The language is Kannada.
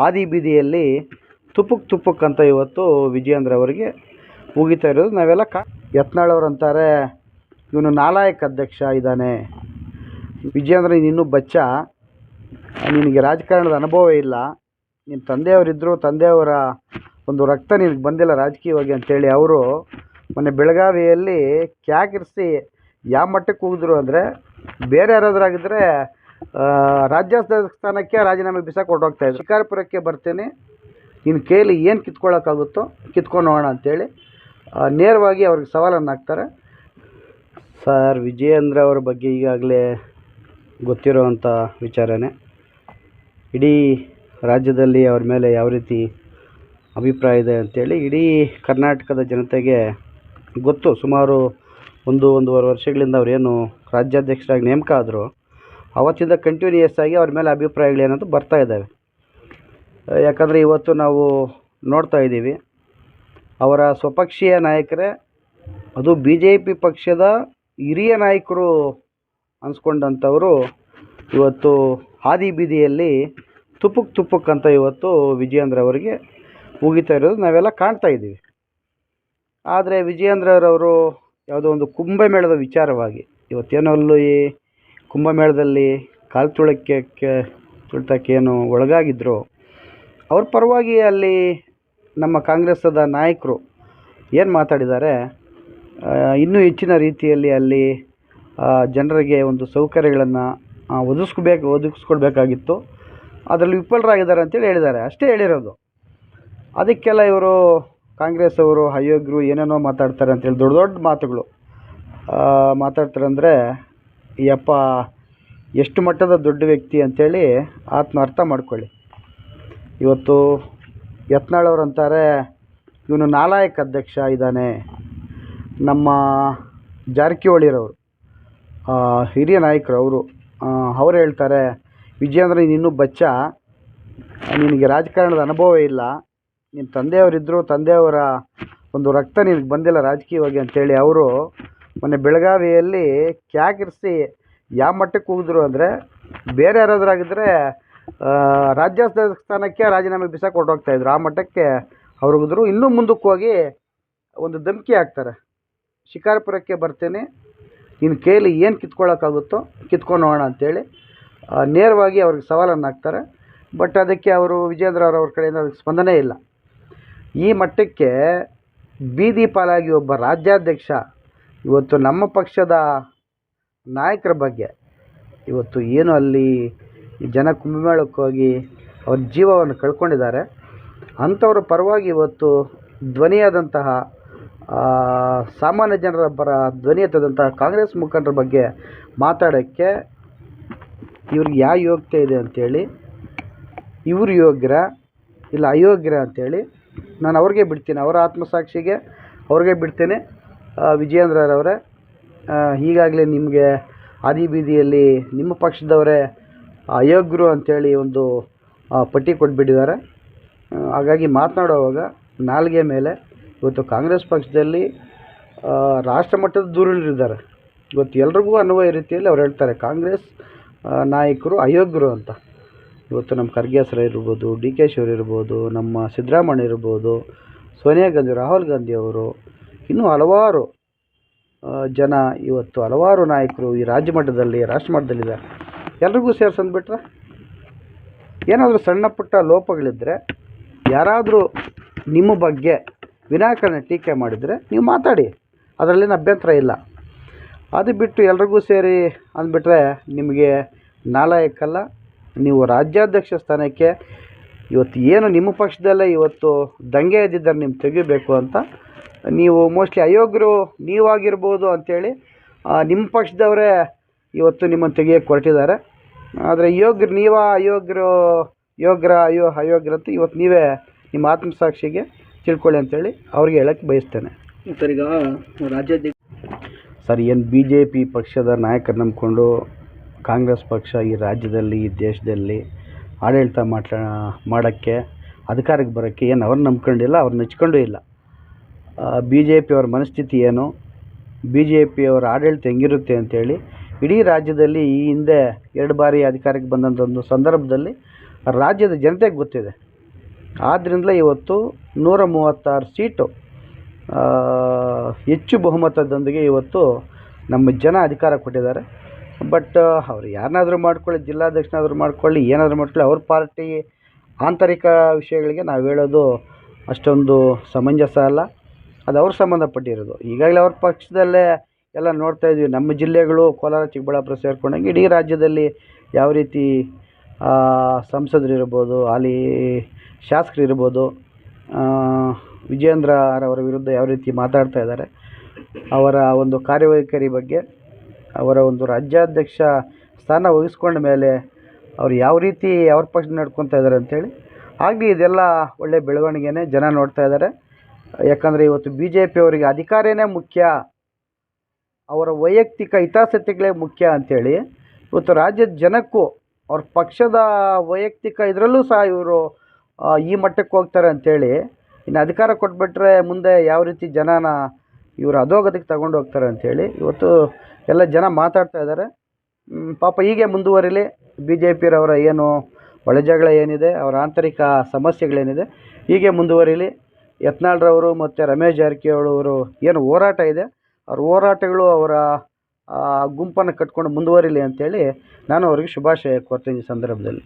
ಹಾದಿ ಬೀದಿಯಲ್ಲಿ ತುಪ್ಪುಕ್ ತುಪುಕ್ ಅಂತ ಇವತ್ತು ವಿಜಯೇಂದ್ರ ಅವರಿಗೆ ಮುಗಿತಾ ಇರೋದು. ನಾವೆಲ್ಲ ಕಾ ಯತ್ನಾಳ್ ಅವ್ರು ಅಂತಾರೆ, ಇವನು ನಾಲಾಯಕ್ ಅಧ್ಯಕ್ಷ ಇದ್ದಾನೆ. ವಿಜಯೇಂದ್ರ ನೀನು ಬಚ್ಚ. ನಿನಗೆ ರಾಜಕಾರಣದ ಅನುಭವ ಇಲ್ಲ. ನಿನ್ನ ತಂದೆಯವರಿದ್ದರು ತಂದೆಯವರ ಒಂದು ರಕ್ತ ನಿನಗೆ ಬಂದಿಲ್ಲ ರಾಜಕೀಯವಾಗಿ ಅಂತೇಳಿ ಅವರು ಮೊನ್ನೆ ಬೆಳಗಾವಿಯಲ್ಲಿ ಕ್ಯಾಕಿರಿಸಿ ಯಾವ ಮಟ್ಟಕ್ಕೆ ಹೋಗಿದ್ರು ಅಂದರೆ ಬೇರೆ ಯಾರಾದ್ರಾಗಿದ್ದರೆ ರಾಜ್ಯಾಧ್ಯಕ್ಷ ಸ್ಥಾನಕ್ಕೆ ರಾಜೀನಾಮೆ ಬಿಸಾಕ್ ಹೊರ್ಟೋಗ್ತಾಯಿದ್ರು ಶಿಕಾರಪುರಕ್ಕೆ ಬರ್ತೇನೆ. ನಿನ್ನ ಕೈಯಲ್ಲಿ ಏನು ಕಿತ್ಕೊಳ್ಳೋಕ್ಕಾಗುತ್ತೋ ಕಿತ್ಕೊಂಡು ಹೋಗೋಣ ಅಂತೇಳಿ ನೇರವಾಗಿ ಅವ್ರಿಗೆ ಸವಾಲನ್ನು ಹಾಕ್ತಾರೆ. ಸರ್, ವಿಜಯೇಂದ್ರ ಅವರ ಬಗ್ಗೆ ಈಗಾಗಲೇ ಗೊತ್ತಿರೋವಂಥ ವಿಚಾರನೇ. ಇಡೀ ರಾಜ್ಯದಲ್ಲಿ ಅವ್ರ ಮೇಲೆ ಯಾವ ರೀತಿ ಅಭಿಪ್ರಾಯ ಇದೆ ಅಂತೇಳಿ ಇಡೀ ಕರ್ನಾಟಕದ ಜನತೆಗೆ ಗೊತ್ತು. ಸುಮಾರು ಒಂದು, ಒಂದೂವರೆ ವರ್ಷಗಳಿಂದ ಅವರೇನು ರಾಜ್ಯಾಧ್ಯಕ್ಷರಾಗಿ ನೇಮಕ ಆದರು ಅವತ್ತಿಂದ ಕಂಟಿನ್ಯೂಯಸ್ ಆಗಿ ಅವ್ರ ಮೇಲೆ ಅಭಿಪ್ರಾಯಗಳು ಏನಂತ ಬರ್ತಾ ಇದ್ದಾವೆ. ಯಾಕಂದರೆ ಇವತ್ತು ನಾವು ನೋಡ್ತಾ ಇದ್ದೀವಿ, ಅವರ ಸ್ವಪಕ್ಷೀಯ ನಾಯಕರೇ, ಅದು ಬಿ ಜೆ ಪಿ ಪಕ್ಷದ ಹಿರಿಯ ನಾಯಕರು ಅನ್ಸ್ಕೊಂಡಂಥವರು ಇವತ್ತು ಹಾದಿ ಬೀದಿಯಲ್ಲಿ ತುಪ್ಪುಕ್ ತುಪ್ಪಕ್ ಅಂತ ಇವತ್ತು ವಿಜಯೇಂದ್ರ ಅವರಿಗೆ ಮುಗಿತಾ ಇರೋದು ನಾವೆಲ್ಲ ಕಾಣ್ತಾ ಇದ್ದೀವಿ. ಆದರೆ ವಿಜಯೇಂದ್ರರವರು ಯಾವುದೋ ಒಂದು ಕುಂಭಮೇಳದ ವಿಚಾರವಾಗಿ ಇವತ್ತೇನೋ ಅಲ್ಲಿ ಕುಂಭಮೇಳದಲ್ಲಿ ಕಾಲು ತುಳಕ್ಕೆ ತುಳಿತಕ್ಕೆ ಏನು ಒಳಗಾಗಿದ್ದರು ಅವ್ರ ಪರವಾಗಿ ಅಲ್ಲಿ ನಮ್ಮ ಕಾಂಗ್ರೆಸ್ಸದ ನಾಯಕರು ಏನು ಮಾತಾಡಿದ್ದಾರೆ ಇನ್ನೂ ಹೆಚ್ಚಿನ ರೀತಿಯಲ್ಲಿ ಅಲ್ಲಿ ಜನರಿಗೆ ಒಂದು ಸೌಕರ್ಯಗಳನ್ನು ಒದಗಿಸ್ಬೇಕು ಒದಗಿಸ್ಕೊಡ್ಬೇಕಾಗಿತ್ತು. ಅದರಲ್ಲಿ ವಿಫಲರಾಗಿದ್ದಾರೆ ಅಂತೇಳಿ ಹೇಳಿದ್ದಾರೆ. ಅಷ್ಟೇ ಹೇಳಿರೋದು. ಅದಕ್ಕೆಲ್ಲ ಇವರು ಕಾಂಗ್ರೆಸ್ ಅವರು ಅಯೋಗ್ಯರು ಏನೇನೋ ಮಾತಾಡ್ತಾರೆ ಅಂತೇಳಿ ದೊಡ್ಡ ದೊಡ್ಡ ಮಾತುಗಳು. ಮಾತಾಡ್ತಾರೆ ಅಂದರೆ ಯಪ್ಪ, ಎಷ್ಟು ಮಟ್ಟದ ದೊಡ್ಡ ವ್ಯಕ್ತಿ ಅಂತೇಳಿ ಆತ್ಮ ಅರ್ಥ ಮಾಡ್ಕೊಳ್ಳಿ. ಇವತ್ತು ಯತ್ನಾಳವ್ರು ಅಂತಾರೆ ಇವನು ನಾಲಾಯಕ್ ಅಧ್ಯಕ್ಷ ಇದ್ದಾನೆ. ನಮ್ಮ ಜಾರಕಿಹೊಳಿರವರು ಹಿರಿಯ ನಾಯಕರು ಅವರು ಅವ್ರು ಹೇಳ್ತಾರೆ, ವಿಜಯೇಂದ್ರ ನೀನು ಇನ್ನೂ ಬಚ್ಚ, ನಿನಗೆ ರಾಜಕಾರಣದ ಅನುಭವ ಇಲ್ಲ ನಿಮ್ಮ ತಂದೆಯವರಿದ್ದರು ತಂದೆಯವರ ಒಂದು ರಕ್ತ ನಿನಗೆ ಬಂದಿಲ್ಲ ರಾಜಕೀಯವಾಗಿ ಅಂಥೇಳಿ ಅವರು ಮೊನ್ನೆ ಬೆಳಗಾವಿಯಲ್ಲಿ ಕ್ಯಾಕಿರಿಸಿ ಯಾವ ಮಟ್ಟಕ್ಕೆ ಹೋಗಿದ್ರು ಅಂದರೆ ಬೇರೆ ಯಾರಾದ್ರಾಗಿದ್ದರೆ ರಾಜ್ಯ ಸ್ಥಾನಕ್ಕೆ ರಾಜೀನಾಮೆ ಬಿಸಾಕ್ ಇದ್ರು. ಆ ಮಟ್ಟಕ್ಕೆ ಅವ್ರು ಹೋಗಿದ್ರು. ಇನ್ನೂ ಮುಂದಕ್ಕೆ ಹೋಗಿ ಒಂದು ಧಮಕಿ ಹಾಕ್ತಾರೆ. ಶಿಕಾರಪುರಕ್ಕೆ ಬರ್ತೇನೆ. ನಿನ್ನ ಕೈಯಲ್ಲಿ ಏನು ಕಿತ್ಕೊಳ್ಳೋಕ್ಕಾಗುತ್ತೋ ಕಿತ್ಕೊಂಡು ಹೋಗೋಣ ಅಂತೇಳಿ ನೇರವಾಗಿ ಅವ್ರಿಗೆ ಸವಾಲನ್ನು ಹಾಕ್ತಾರೆ. ಬಟ್ ಅದಕ್ಕೆ ಅವರು ವಿಜೇಂದ್ರ ಅವ್ರ ಕಡೆಯಿಂದ ಅವ್ರಿಗೆ ಸ್ಪಂದನೆ ಇಲ್ಲ. ಈ ಮಟ್ಟಕ್ಕೆ ಬೀದಿ ಪಾಲಾಗಿ ಒಬ್ಬ ರಾಜ್ಯಾಧ್ಯಕ್ಷ, ಇವತ್ತು ನಮ್ಮ ಪಕ್ಷದ ನಾಯಕರ ಬಗ್ಗೆ. ಇವತ್ತು ಏನು ಅಲ್ಲಿ ಜನ ಕುಂಭಮೇಳಕ್ಕೋಗಿ ಅವ್ರ ಜೀವವನ್ನು ಕಳ್ಕೊಂಡಿದ್ದಾರೆ. ಅಂಥವ್ರ ಪರವಾಗಿ ಇವತ್ತು ಧ್ವನಿಯಾದಂತಹ ಸಾಮಾನ್ಯ ಜನರ ಪರ ಧ್ವನಿ ಎತ್ತದಂತಹ ಕಾಂಗ್ರೆಸ್ ಮುಖಂಡರ ಬಗ್ಗೆ ಮಾತಾಡೋಕ್ಕೆ ಇವ್ರಿಗೆ ಯಾವ ಯೋಗ್ಯತೆ ಇದೆ ಅಂಥೇಳಿ ಇವರು ಯೋಗ್ಯರ ಇಲ್ಲ ಅಯೋಗ್ಯರ ಅಂಥೇಳಿ ನಾನು ಅವ್ರಿಗೆ ಬಿಡ್ತೀನಿ. ಅವರ ಆತ್ಮಸಾಕ್ಷಿಗೆ ಅವ್ರಿಗೆ ಬಿಡ್ತೀನಿ. ವಿಜಯೇಂದ್ರರವರೇ ಈಗಾಗಲೇ ನಿಮಗೆ ಹಾದಿ ಬೀದಿಯಲ್ಲಿ ನಿಮ್ಮ ಪಕ್ಷದವರೇ ಅಯೋಗ್ಯರು ಅಂಥೇಳಿ ಒಂದು ಪಟ್ಟಿ ಕೊಟ್ಬಿಟ್ಟಿದ್ದಾರೆ. ಹಾಗಾಗಿ ಮಾತನಾಡುವಾಗ ನಾಲ್ಗೆ ಮೇಲೆ ಇವತ್ತು ಕಾಂಗ್ರೆಸ್ ಪಕ್ಷದಲ್ಲಿ ರಾಷ್ಟ್ರ ಮಟ್ಟದ ದೂರಳಿದಿದ್ದಾರೆ ಇವತ್ತು ಎಲ್ರಿಗೂ ಅನ್ವಯ ರೀತಿಯಲ್ಲಿ ಅವ್ರು ಹೇಳ್ತಾರೆ, ಕಾಂಗ್ರೆಸ್ ನಾಯಕರು ಅಯೋಗ್ಯರು ಅಂತ. ಇವತ್ತು ನಮ್ಮ ಖರ್ಗೆ ಸರ್ ಇರ್ಬೋದು, ಡಿ ಕೆ ಶಿವರ್ ಇರ್ಬೋದು, ನಮ್ಮ ಸಿದ್ದರಾಮಯ್ಯ ಇರ್ಬೋದು, ಸೋನಿಯಾ ಗಾಂಧಿ, ರಾಹುಲ್ ಗಾಂಧಿ ಅವರು, ಇನ್ನೂ ಹಲವಾರು ಜನ ಇವತ್ತು ಹಲವಾರು ನಾಯಕರು ಈ ರಾಜ್ಯ ಮಟ್ಟದಲ್ಲಿ ರಾಷ್ಟ್ರ ಮಟ್ಟದಲ್ಲಿದ್ದಾರೆ ಎಲ್ರಿಗೂ ಸೇರ್ಸಂದ್ಬಿಟ್ರೆ ಏನಾದರೂ ಸಣ್ಣ ಪುಟ್ಟ ಲೋಪಗಳಿದ್ದರೆ ಯಾರಾದರೂ ನಿಮ್ಮ ಬಗ್ಗೆ ವಿನಾಕಾರಣ ಟೀಕೆ ಮಾಡಿದರೆ ನೀವು ಮಾತಾಡಿ. ಅದರಲ್ಲೇನು ಅಭ್ಯಂತರ ಇಲ್ಲ. ಅದು ಬಿಟ್ಟು ಎಲ್ರಿಗೂ ಸೇರಿ ಅಂದ್ಬಿಟ್ರೆ ನಿಮಗೆ ನಾಲಾಯಕ್ಕಲ್ಲ. ನೀವು ರಾಜ್ಯಾಧ್ಯಕ್ಷ ಸ್ಥಾನಕ್ಕೆ ಇವತ್ತು ಏನು ನಿಮ್ಮ ಪಕ್ಷದಲ್ಲೇ ಇವತ್ತು ದಂಗೆ ಎದ್ದಿದ್ದಾರೆ ನಿಮ್ಮ ತೆಗಿಬೇಕು ಅಂತ ನೀವು ಮೋಸ್ಟ್ಲಿ ಅಯೋಗ್ಯರು ನೀವಾಗಿರ್ಬೋದು ಅಂಥೇಳಿ ನಿಮ್ಮ ಪಕ್ಷದವರೇ ಇವತ್ತು ನಿಮ್ಮನ್ನು ತೆಗಿಯೋಕ್ಕೆ ಹೊರಟಿದ್ದಾರೆ ಆದರೆ ಯೋಗ್ಯರು ನೀವ ಅಯೋಗ್ಯರು ಯೋಗ್ಯರ ಅಯೋ ಅಯೋಗ್ಯರು ಅಂತ ಇವತ್ತು ನೀವೇ ನಿಮ್ಮ ಆತ್ಮಸಾಕ್ಷಿಗೆ ತಿಳ್ಕೊಳ್ಳಿ ಅಂತೇಳಿ ಅವ್ರಿಗೆ ಹೇಳಕ್ಕೆ ಬಯಸ್ತೇನೆ. ಸರ್ ಈಗ ರಾಜ್ಯಾಧ್ಯಕ್ಷ ಸರ್ ಏನು ಬಿ ಜೆ ಪಿ ಪಕ್ಷದ ನಾಯಕರು ನಂಬಿಕೊಂಡು ಕಾಂಗ್ರೆಸ್ ಪಕ್ಷ ಈ ರಾಜ್ಯದಲ್ಲಿ ಈ ದೇಶದಲ್ಲಿ ಆಡಳಿತ ಮಾಡ ಮಾಡೋಕ್ಕೆ ಅಧಿಕಾರಕ್ಕೆ ಬರೋಕ್ಕೆ ಏನು ಅವ್ರನ್ನ ನಂಬ್ಕೊಂಡಿಲ್ಲ ಅವ್ರು ನೆಚ್ಕೊಂಡು ಇಲ್ಲ. ಬಿ ಜೆ ಪಿಯವ್ರ ಮನಸ್ಥಿತಿ ಏನು? ಬಿ ಜೆ ಪಿಯವ್ರ ಆಡಳಿತ ಹೆಂಗಿರುತ್ತೆ ಅಂತೇಳಿ ಇಡೀ ರಾಜ್ಯದಲ್ಲಿ ಈ ಹಿಂದೆ ಎರಡು ಬಾರಿ ಅಧಿಕಾರಕ್ಕೆ ಬಂದಂಥ ಒಂದು ಸಂದರ್ಭದಲ್ಲಿ ರಾಜ್ಯದ ಜನತೆಗೆ ಗೊತ್ತಿದೆ. ಆದ್ದರಿಂದಲೇ ಇವತ್ತು ನೂರ ಮೂವತ್ತಾರು ಸೀಟು ಹೆಚ್ಚು ಬಹುಮತದೊಂದಿಗೆ ಇವತ್ತು ನಮ್ಮ ಜನ ಅಧಿಕಾರ ಕೊಟ್ಟಿದ್ದಾರೆ. ಬಟ್ ಅವ್ರು ಯಾರನ್ನಾದರೂ ಮಾಡ್ಕೊಳ್ಳಿ, ಜಿಲ್ಲಾಧ್ಯಕ್ಷನಾದರೂ ಮಾಡ್ಕೊಳ್ಳಿ, ಏನಾದರೂ ಮಾಡ್ಕೊಳ್ಳಿ, ಅವ್ರ ಪಾರ್ಟಿ ಆಂತರಿಕ ವಿಷಯಗಳಿಗೆ ನಾವು ಹೇಳೋದು ಅಷ್ಟೊಂದು ಸಮಂಜಸ ಅಲ್ಲ. ಅದು ಅವ್ರ ಸಂಬಂಧಪಟ್ಟಿರೋದು. ಈಗಾಗಲೇ ಅವ್ರ ಪಕ್ಷದಲ್ಲೇ ಎಲ್ಲ ನೋಡ್ತಾ ಇದ್ದೀವಿ ನಮ್ಮ ಜಿಲ್ಲೆಗಳು ಕೋಲಾರ, ಚಿಕ್ಕಬಳ್ಳಾಪುರ ಸೇರ್ಕೊಂಡಂಗೆ ಇಡೀ ರಾಜ್ಯದಲ್ಲಿ ಯಾವ ರೀತಿ ಸಂಸದರು ಇರ್ಬೋದು ಅಲ್ಲಿ ಶಾಸಕರು ಇರ್ಬೋದು ವಿಜೇಂದ್ರ ಅವರ ವಿರುದ್ಧ ಯಾವ ರೀತಿ ಮಾತಾಡ್ತಾ ಇದ್ದಾರೆ, ಅವರ ಒಂದು ಕಾರ್ಯವೈಖರಿ ಬಗ್ಗೆ, ಅವರ ಒಂದು ರಾಜ್ಯಾಧ್ಯಕ್ಷ ಸ್ಥಾನ ವಹಿಸ್ಕೊಂಡ ಮೇಲೆ ಅವ್ರು ಯಾವ ರೀತಿ ಅವ್ರ ಪಕ್ಷ ನಡ್ಕೊತಾ ಇದ್ದಾರೆ ಅಂತೇಳಿ, ಆಗಲಿ ಇದೆಲ್ಲ ಒಳ್ಳೆಯ ಬೆಳವಣಿಗೆನೇ ಜನ ನೋಡ್ತಾ ಇದ್ದಾರೆ. ಯಾಕಂದರೆ ಇವತ್ತು ಬಿ ಜೆ ಪಿಯವರಿಗೆ ಅಧಿಕಾರನೇ ಮುಖ್ಯ, ಅವರ ವೈಯಕ್ತಿಕ ಹಿತಾಸಕ್ತಿಗಳೇ ಮುಖ್ಯ ಅಂಥೇಳಿ ಇವತ್ತು ರಾಜ್ಯದ ಜನಕ್ಕೂ ಅವ್ರ ಪಕ್ಷದ ವೈಯಕ್ತಿಕ ಇದರಲ್ಲೂ ಸಹ ಇವರು ಈ ಮಟ್ಟಕ್ಕೆ ಹೋಗ್ತಾರೆ ಅಂಥೇಳಿ ಇನ್ನು ಅಧಿಕಾರ ಕೊಟ್ಬಿಟ್ರೆ ಮುಂದೆ ಯಾವ ರೀತಿ ಜನನ ಇವರು ಅಧೋಗತಿಗೆ ತಗೊಂಡು ಹೋಗ್ತಾರೆ ಅಂಥೇಳಿ ಇವತ್ತು ಎಲ್ಲ ಜನ ಮಾತಾಡ್ತಾ ಇದ್ದಾರೆ. ಪಾಪ ಹೀಗೆ ಮುಂದುವರಿಲಿ ಬಿ ಜೆ ಪಿರವರ ಏನು ಒಳಜಗಳ ಏನಿದೆ, ಅವರ ಆಂತರಿಕ ಸಮಸ್ಯೆಗಳೇನಿದೆ, ಹೀಗೆ ಮುಂದುವರಿಲಿ. ಯತ್ನಾಳ್ರವರು ಮತ್ತು ರಮೇಶ್ ಜಾರಕಿಹೊಳಿ ಅವರು ಏನು ಹೋರಾಟ ಇದೆ. ಅವ್ರ ಹೋರಾಟಗಳು ಅವರ ಗುಂಪನ್ನು ಕಟ್ಕೊಂಡು ಮುಂದುವರಿಲಿ ಅಂತೇಳಿ ನಾನು ಅವರಿಗೆ ಶುಭಾಶಯ ಕೋರ್ತೀನಿ ಈ ಸಂದರ್ಭದಲ್ಲಿ.